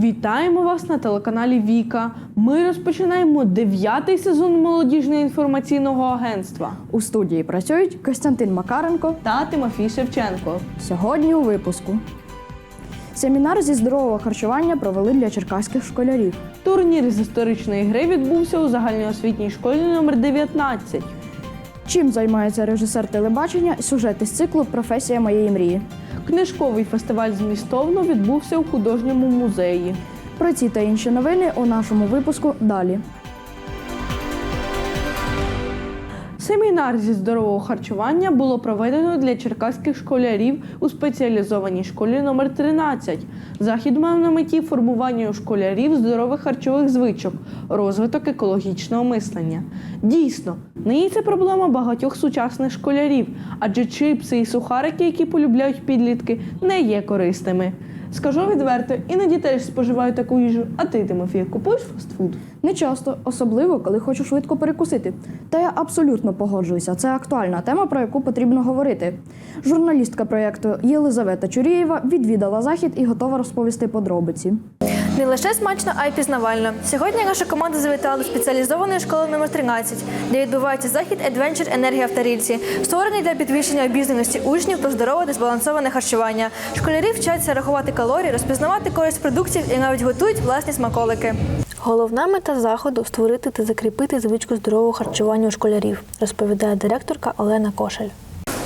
Вітаємо вас на телеканалі Віка. Ми розпочинаємо дев'ятий сезон молодіжного інформаційного агентства У студії працюють Костянтин Макаренко. та Тимофій Шевченко. Сьогодні у випуску. Семінар зі здорового харчування провели для черкаських школярів. Турнір з історичної гри відбувся у загальноосвітній школі номер 19. Чим займається режисер телебачення і сюжет із циклу Професія моєї мрії. Книжковий фестиваль змістовно відбувся у художньому музеї. Про ці та інші новини у нашому випуску далі. Семінар зі здорового харчування було проведено для черкаських школярів у спеціалізованій школі номер 13. Захід мав на меті формування у школярів здорових харчових звичок, розвиток екологічного мислення. Дійсно, нині це проблема багатьох сучасних школярів, адже чипси і сухарики, які полюбляють підлітки, не є корисними. Скажу відверто, іноді теж споживаю таку їжу. А ти, Тимофія, купуєш фастфуд? Не часто, особливо коли хочу швидко перекусити. Та я абсолютно погоджуюся. Це актуальна тема, про яку потрібно говорити. Журналістка проєкту Єлизавета Чурієва відвідала захід і готова розповісти подробиці. Не лише смачно, а й пізнавально. Сьогодні наша команда завітала до спеціалізованої школи номер 13, де відбувається захід Adventure Енергія в створений для підвищення обізнаності учнів про здорове та збалансоване харчування. Школярі вчаться рахувати калорії, розпізнавати користь продуктів і навіть готують власні смаколики. Головна мета заходу створити та закріпити звичку здорового харчування у школярів, розповідає директорка Олена Кошель.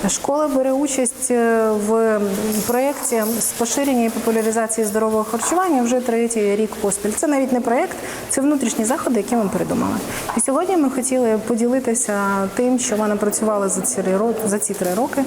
Школа бере участь е, в проєкті з поширення і популяризації здорового харчування вже третій рік поспіль. Це навіть не проєкт, це внутрішні заходи, які ми придумали. І сьогодні ми хотіли поділитися тим, що ми напрацювали за ці за ці три роки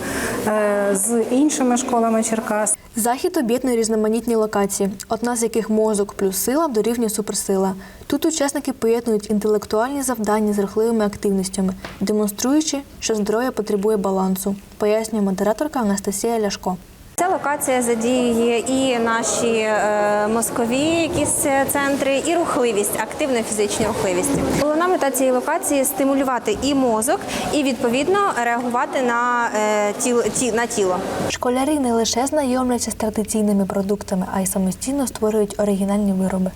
е, з іншими школами Черкас. Захід об'єднує різноманітні локації, одна з яких мозок плюс сила дорівнює суперсила. Тут учасники поєднують інтелектуальні завдання з рухливими активностями, демонструючи, що здоров'я потребує балансу, пояснює модераторка Анастасія Ляшко. Ця локація задіює і наші е, мозкові якісь е, центри, і рухливість, активна фізична рухливість. Головна мета цієї локації стимулювати і мозок, і відповідно реагувати на, е, тіло, ті, на тіло. Школярі не лише знайомляться з традиційними продуктами, а й самостійно створюють оригінальні вироби.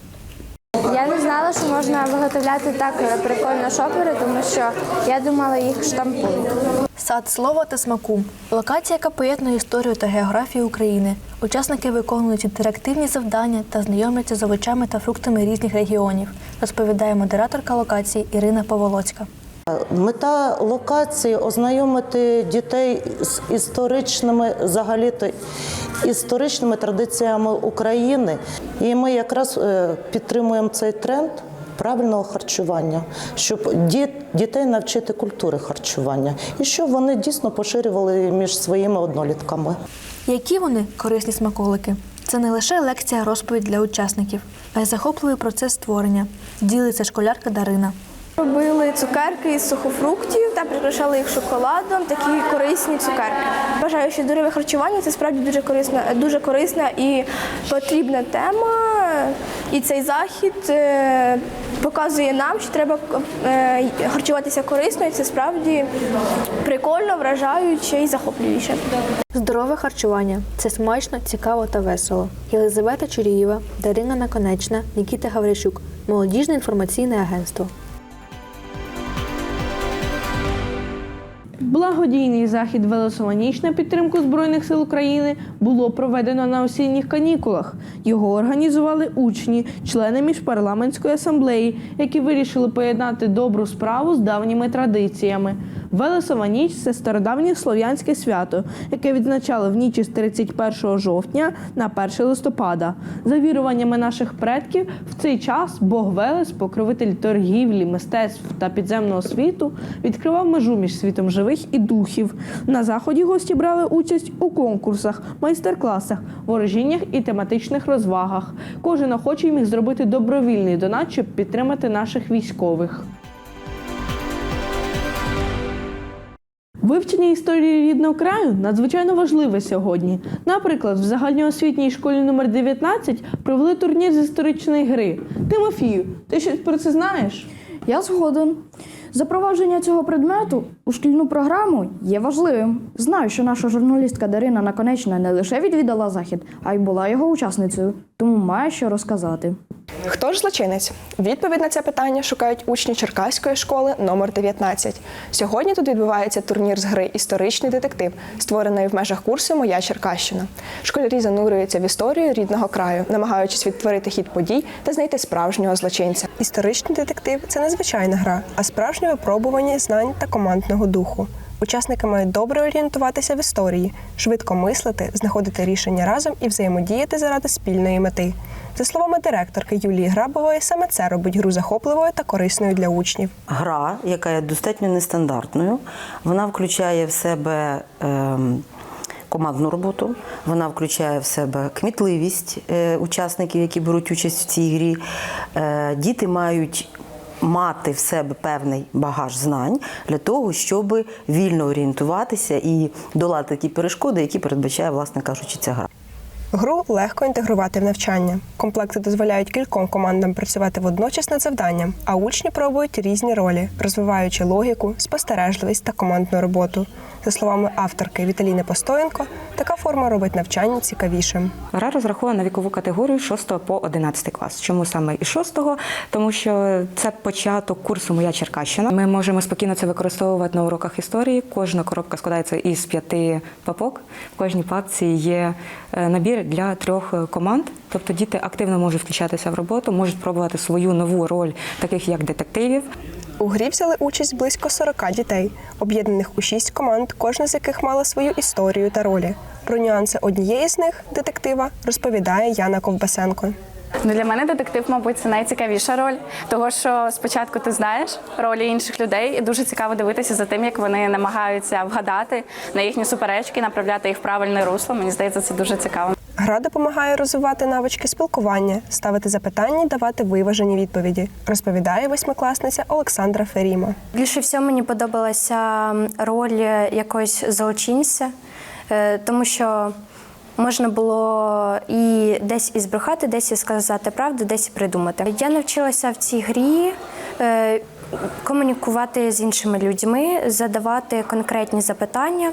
Знала, що можна виготовляти так прикольно шопери, тому що я думала, їх штампують. Сад слова та смаку локація, яка поєднує історію та географію України. Учасники виконують інтерактивні завдання та знайомляться з овочами та фруктами різних регіонів, розповідає модераторка локації Ірина Поволоцька. Мета локації ознайомити дітей з історичними взагалі історичними традиціями України. І ми якраз е, підтримуємо цей тренд правильного харчування, щоб дітей навчити культури харчування і щоб вони дійсно поширювали між своїми однолітками. Які вони корисні смаколики? Це не лише лекція розповідь для учасників, а й захопливий процес створення. Ділиться школярка Дарина. Робили цукерки із сухофруктів та прикрашали їх шоколадом. Такі корисні цукерки. Вважаю, що здорове харчування це справді дуже корисна, дуже корисна і потрібна тема. І цей захід е, показує нам, що треба е, харчуватися корисно, і це справді прикольно, вражаюче і захоплююче. Здорове харчування це смачно, цікаво та весело. Єлизавета Чурієва, Дарина Наконечна, Нікіта Гаврищук. Молодіжне інформаційне агентство. Благодійний захід «Велосоніч» на підтримку Збройних сил України було проведено на осінніх канікулах. Його організували учні, члени міжпарламентської асамблеї, які вирішили поєднати добру справу з давніми традиціями. Велесова ніч це стародавнє слов'янське свято, яке відзначали в ніч із 31 жовтня на 1 листопада. За віруваннями наших предків, в цей час Бог Велес, покровитель торгівлі, мистецтв та підземного світу, відкривав межу між світом живих і духів. На заході гості брали участь у конкурсах, майстер-класах, ворожіннях і тематичних розвагах. Кожен охочий міг зробити добровільний донат, щоб підтримати наших військових. Вивчення історії рідного краю надзвичайно важливе сьогодні. Наприклад, в загальноосвітній школі номер 19 провели турнір з історичної гри. Тимофію, ти щось про це знаєш? Я згоден. Запровадження цього предмету у шкільну програму є важливим. Знаю, що наша журналістка Дарина Наконечна не лише відвідала захід, а й була його учасницею, тому має що розказати. Хто ж злочинець? Відповідь на це питання шукають учні Черкаської школи номер 19. Сьогодні тут відбувається турнір з гри Історичний детектив, створений в межах курсу Моя Черкащина. Школярі занурюються в історію рідного краю, намагаючись відтворити хід подій та знайти справжнього злочинця. Історичний детектив це незвичайна гра, а справжнє випробування знань та командного духу. Учасники мають добре орієнтуватися в історії, швидко мислити, знаходити рішення разом і взаємодіяти заради спільної мети. За словами директорки Юлії Грабової, саме це робить гру захопливою та корисною для учнів. гра, яка є достатньо нестандартною. Вона включає в себе ем, командну роботу, вона включає в себе кмітливість е, учасників, які беруть участь в цій грі. Е, діти мають мати в себе певний багаж знань для того, щоб вільно орієнтуватися і долати ті перешкоди, які передбачає, власне кажучи, ця гра. Гру легко інтегрувати в навчання. Комплекти дозволяють кільком командам працювати водночас над завданням, а учні пробують різні ролі, розвиваючи логіку, спостережливість та командну роботу. За словами авторки Віталіни Постоєнко, така форма робить навчання цікавішим. Гра розрахована на вікову категорію 6 по 11 клас. Чому саме із 6? Тому що це початок курсу Моя Черкащина. Ми можемо спокійно це використовувати на уроках історії. Кожна коробка складається із п'яти папок. В кожній папці є е, для трьох е, команд. Тобто діти активно можуть включатися в роботу, можуть пробувати свою нову роль, таких як детективів. У грі взяли участь близько 40 дітей, об'єднаних у шість команд, кожна з яких мала свою історію та ролі. Про нюанси однієї з них детектива розповідає Яна Ковбасенко. Ну, для мене детектив, мабуть, це найцікавіша роль, того що спочатку ти знаєш ролі інших людей, і дуже цікаво дивитися за тим, як вони намагаються вгадати на їхні суперечки, направляти їх в правильне русло. Мені здається, це дуже цікаво. Гра допомагає розвивати навички спілкування, ставити запитання, давати виважені відповіді, розповідає восьмикласниця Олександра Феріма. Більше всього мені подобалася роль якогось злочинця, е, тому що можна було і десь і збрехати, десь і сказати правду, десь і придумати. Я навчилася в цій грі е, комунікувати з іншими людьми, задавати конкретні запитання.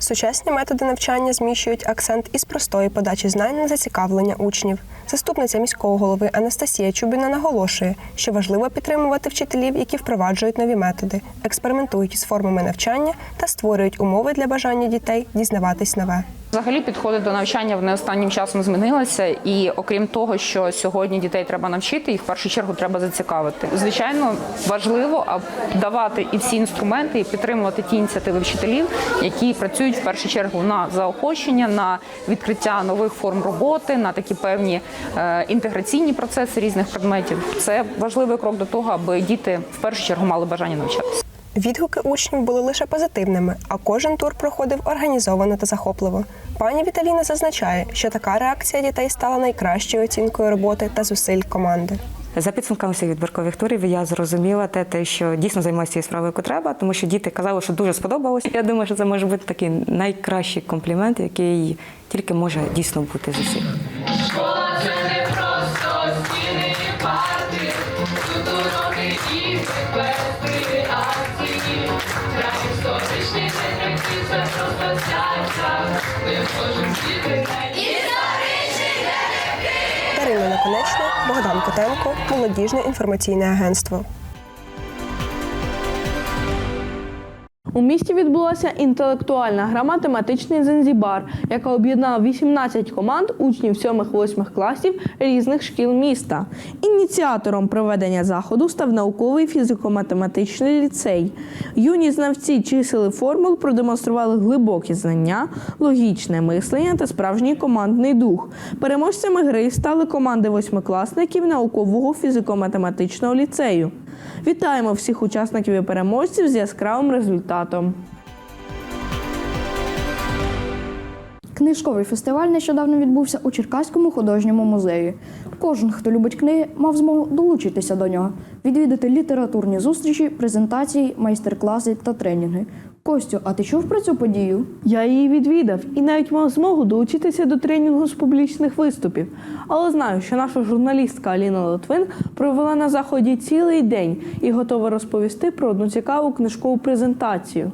Сучасні методи навчання зміщують акцент із простої подачі знань на зацікавлення учнів. Заступниця міського голови Анастасія Чубіна наголошує, що важливо підтримувати вчителів, які впроваджують нові методи, експериментують із формами навчання та створюють умови для бажання дітей дізнаватись нове. Взагалі підходи до навчання вони останнім часом змінилися, і окрім того, що сьогодні дітей треба навчити, їх в першу чергу треба зацікавити. Звичайно, важливо давати і всі інструменти, і підтримувати ті ініціативи вчителів, які працюють в першу чергу на заохочення, на відкриття нових форм роботи, на такі певні е, інтеграційні процеси різних предметів. Це важливий крок до того, аби діти в першу чергу мали бажання навчатися. Відгуки учнів були лише позитивними, а кожен тур проходив організовано та захопливо. Пані Віталіна зазначає, що така реакція дітей стала найкращою оцінкою роботи та зусиль команди. За підсумками всіх відбіркових турів я зрозуміла те, те, що дійсно займаюся цією справою, яку треба, тому що діти казали, що дуже сподобалось. Я думаю, що це може бути такий найкращий комплімент, який тільки може дійсно бути з усіх. Котенко, молодіжне інформаційне агентство. У місті відбулася інтелектуальна гра математичний Занзібар, яка об'єднала 18 команд учнів 7-8 класів різних шкіл міста. Ініціатором проведення заходу став науковий фізико-математичний ліцей. Юні знавці чисел і формул продемонстрували глибокі знання, логічне мислення та справжній командний дух. Переможцями гри стали команди восьмикласників наукового фізико-математичного ліцею. Вітаємо всіх учасників і переможців з яскравим результатом. Книжковий фестиваль нещодавно відбувся у Черкаському художньому музеї. Кожен, хто любить книги, мав змогу долучитися до нього, відвідати літературні зустрічі, презентації, майстер-класи та тренінги. Костю, а ти чув про цю подію? Я її відвідав і навіть мав змогу долучитися до тренінгу з публічних виступів. Але знаю, що наша журналістка Аліна Литвин провела на заході цілий день і готова розповісти про одну цікаву книжкову презентацію.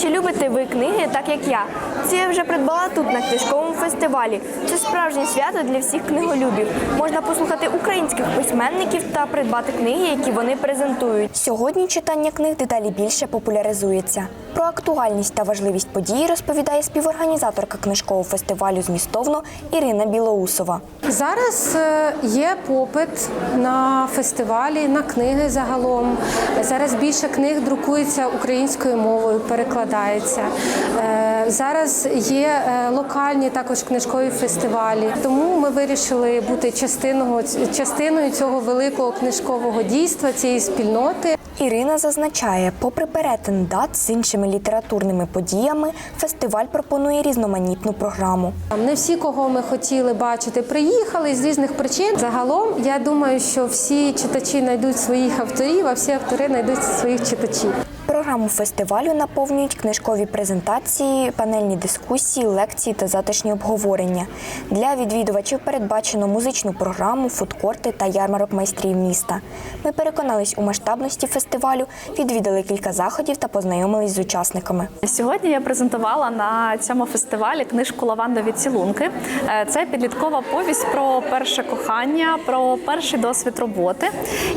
Чи любите ви книги, так як я? Це я вже придбала тут на книжковому фестивалі. Це справжнє свято для всіх книголюбів. Можна послухати українських письменників та придбати книги, які вони презентують. Сьогодні читання книг дедалі більше популяризується. Про актуальність та важливість події розповідає співорганізаторка книжкового фестивалю змістовно Ірина Білоусова. Зараз е, є попит на фестивалі, на книги загалом. Зараз більше книг друкується українською мовою, перекладається. Е, Зараз є е, локальні також книжкові фестивалі. Тому ми вирішили бути частиною, частиною цього великого книжкового дійства, цієї спільноти. Ірина зазначає, попри перетин дат з іншими літературними подіями, фестиваль пропонує різноманітну програму. Не всі, кого ми хотіли бачити, приїхали з різних причин. Загалом, я думаю, що всі читачі знайдуть своїх авторів, а всі автори знайдуть своїх читачів. Програму фестивалю наповнюють книжкові презентації, панельні дискусії, лекції та затишні обговорення. Для відвідувачів передбачено музичну програму, фудкорти та ярмарок майстрів міста. Ми переконались у масштабності фестивалю, відвідали кілька заходів та познайомились з учасниками. Сьогодні я презентувала на цьому фестивалі книжку Лавандові цілунки. Е, Це підліткова повість про перше кохання, про перший досвід роботи.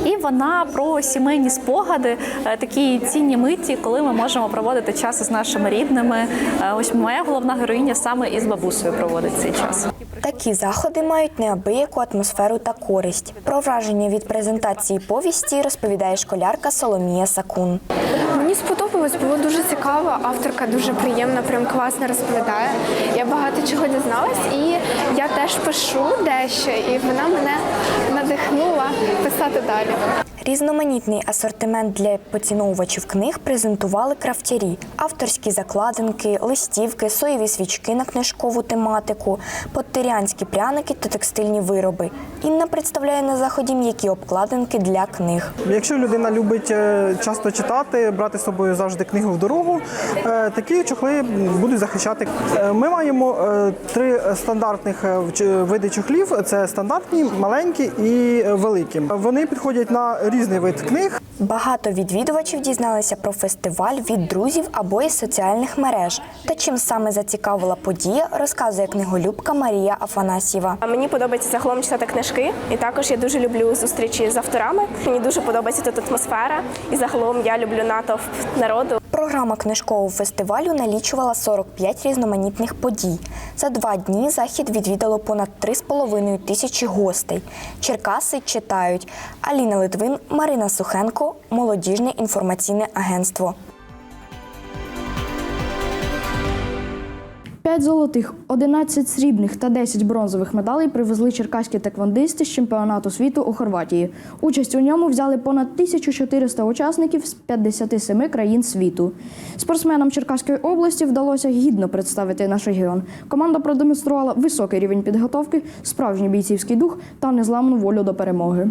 І вона про сімейні спогади, е, такі цінні миті, коли ми можемо проводити час із нашими рідними. Е, Ось моя головна героїня саме із бабусею проводить цей час. Такі заходи мають неабияку атмосферу та користь. Про враження від презентації повісті розповідає школярка Соломія Сакун. Мені сподобалось, було дуже цікаво. Авторка дуже приємно, прям класно розповідає. Я багато чого дізналась, і я теж пишу дещо, і вона мене надихнула писати далі. Різноманітний асортимент для поціновувачів книг презентували крафтярі, авторські закладинки, листівки, соєві свічки на книжкову тематику, подтерянські пряники та текстильні вироби. Інна представляє на заході м'які обкладинки для книг. Якщо людина любить е, часто читати, брати з собою завжди книгу в дорогу, е, такі чохли будуть захищати. Е, Ми маємо три стандартних види чохлів: це стандартні, маленькі і великі. Вони підходять на різний вид книг. Багато відвідувачів дізналися про фестиваль від друзів або із соціальних мереж. Та чим саме зацікавила подія, розказує книголюбка Марія Афанасьєва. Мені подобається загалом читати книжки, і також я дуже люблю зустрічі з авторами. Мені дуже подобається тут атмосфера, і загалом я люблю натовп народу. Програма книжкового фестивалю налічувала 45 різноманітних подій. За два дні захід відвідало понад 3,5 тисячі гостей. Черкаси читають. Аліна Литвин, Марина Сухенко, Молодіжне інформаційне агентство. П'ять золотих, 11 срібних та 10 бронзових медалей привезли черкаські теквондисти з чемпіонату світу у Хорватії. Участь у ньому взяли понад 1400 учасників з 57 країн світу. Спортсменам Черкаської області вдалося гідно представити наш регіон. Команда продемонструвала високий рівень підготовки, справжній бійцівський дух та незламну волю до перемоги.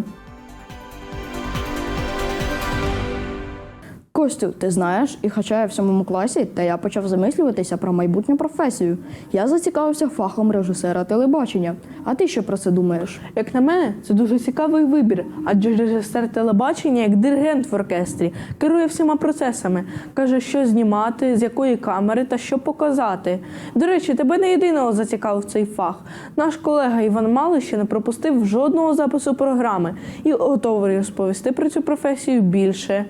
Костю, ти знаєш, і хоча я в сьомому класі, та я почав замислюватися про майбутню професію. Я зацікавився фахом режисера телебачення. А ти що про це думаєш? Як на мене, це дуже цікавий вибір, адже режисер телебачення, як диригент в оркестрі, керує всіма процесами, каже, що знімати, з якої камери та що показати. До речі, тебе не єдиного зацікавив цей фах. Наш колега Іван Малий ще не пропустив жодного запису програми і готовий розповісти про цю професію більше.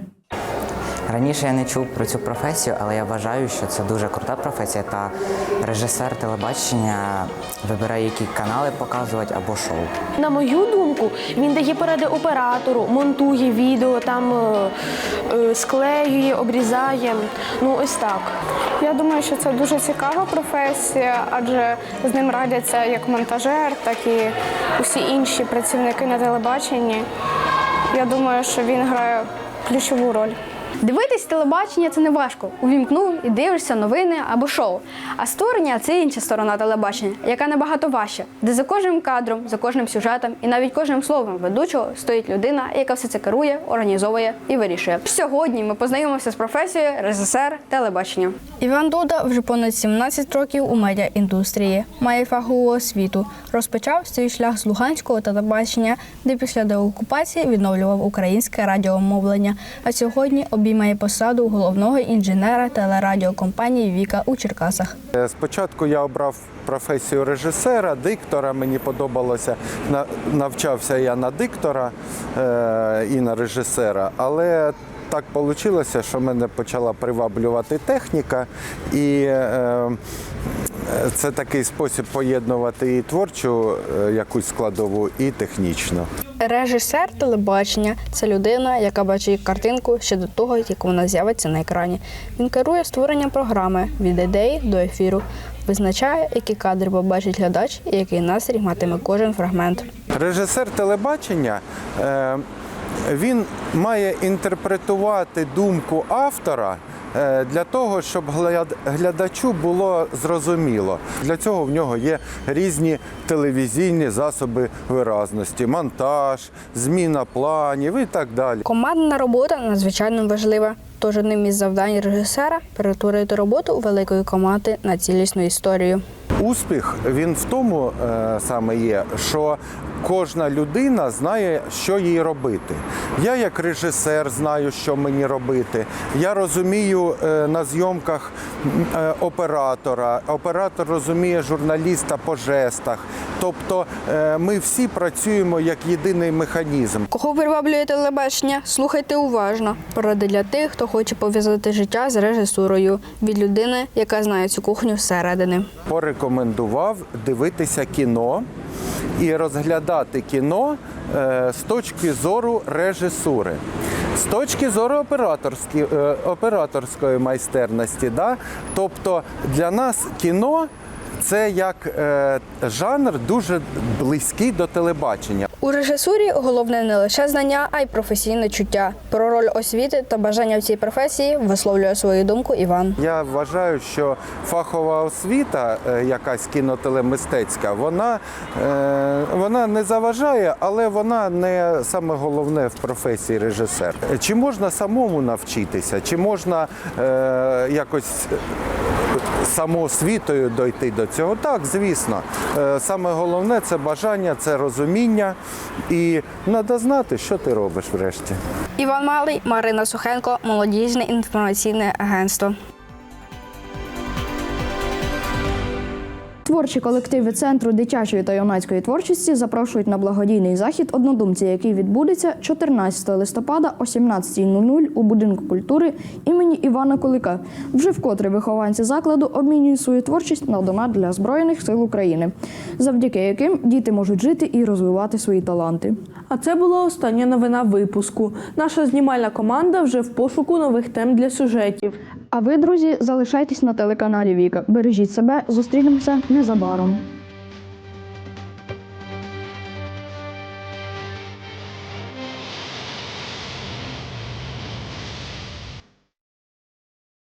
Раніше я не чув про цю професію, але я вважаю, що це дуже крута професія. Та режисер телебачення вибирає, які канали показувати або шоу. На мою думку, він дає поради оператору, монтує відео, там е, е, склеює, обрізає. Ну ось так. Я думаю, що це дуже цікава професія, адже з ним радяться як монтажер, так і усі інші працівники на телебаченні. Я думаю, що він грає ключову роль. Дивитись телебачення це не важко. Увімкнув і дивишся новини або шоу. А створення це інша сторона телебачення, яка набагато важча, де за кожним кадром, за кожним сюжетом і навіть кожним словом ведучого стоїть людина, яка все це керує, організовує і вирішує. Сьогодні ми познайомимося з професією режисер телебачення. Іван Дуда вже понад 17 років у медіаіндустрії, має фахову освіту. Розпочав свій шлях з Луганського телебачення, де після деокупації відновлював українське радіомовлення. А сьогодні обіймає посаду головного інженера телерадіокомпанії Віка у Черкасах. Е, Спочатку я обрав професію режисера, диктора. Мені подобалося. На- Навчався я на диктора е, і на режисера, але так вийшло, що мене почала приваблювати техніка, і е, це такий спосіб поєднувати і творчу е, якусь складову, і технічну. Режисер телебачення це людина, яка бачить картинку ще до того, як вона з'явиться на екрані. Він керує створенням програми від ідеї до ефіру, визначає, які кадри побачить глядач і який настрій матиме кожен фрагмент. Режисер телебачення е, він має інтерпретувати думку автора. е, Для того щоб глядачу було зрозуміло, для цього в нього є різні телевізійні засоби виразності, монтаж, зміна планів і так далі. Командна робота надзвичайно важлива. Тож одним із завдань режисера перетворити роботу великої команди на цілісну історію. Успіх він в тому е, саме є, що кожна людина знає, що їй робити. Я, як режисер, знаю, що мені робити. Я розумію е, на зйомках е, оператора. Оператор розуміє журналіста по жестах. Тобто е, ми всі працюємо як єдиний механізм. Кого приваблює телебачення? Слухайте уважно. Поради для тих, хто хоче пов'язати життя з режисурою від людини, яка знає цю кухню зсередини. порекомендував дивитися кіно і розглядати кіно е, з точки зору режисури. З точки зору е, операторської майстерності, да? тобто для нас кіно це як е, жанр дуже близький до телебачення. У режисурі головне не лише знання, а й професійне чуття. Про роль освіти та бажання в цій професії висловлює свою думку Іван. Я вважаю, що фахова освіта, е, якась кінотелемистецька, вона, е, вона не заважає, але вона не саме головне в професії режисер. Чи можна самому навчитися, чи можна е, якось самоосвітою дойти до цього? Так, звісно. Е, Саме головне це бажання, це розуміння, і треба знати, що ти робиш врешті. Іван Малий, Марина Сухенко, молодіжне інформаційне агентство. Творчі колективи Центру дитячої та юнацької творчості запрошують на благодійний захід однодумці, який відбудеться 14 листопада о 17.00 у будинку культури імені Івана Кулика. Вже вкотре вихованці закладу обмінюють свою творчість на донат для Збройних сил України, завдяки яким діти можуть жити і розвивати свої таланти. А це була остання новина випуску. Наша знімальна команда вже в пошуку нових тем для сюжетів. А ви, друзі, залишайтесь на телеканалі Віка. Бережіть себе, зустрінемося незабаром.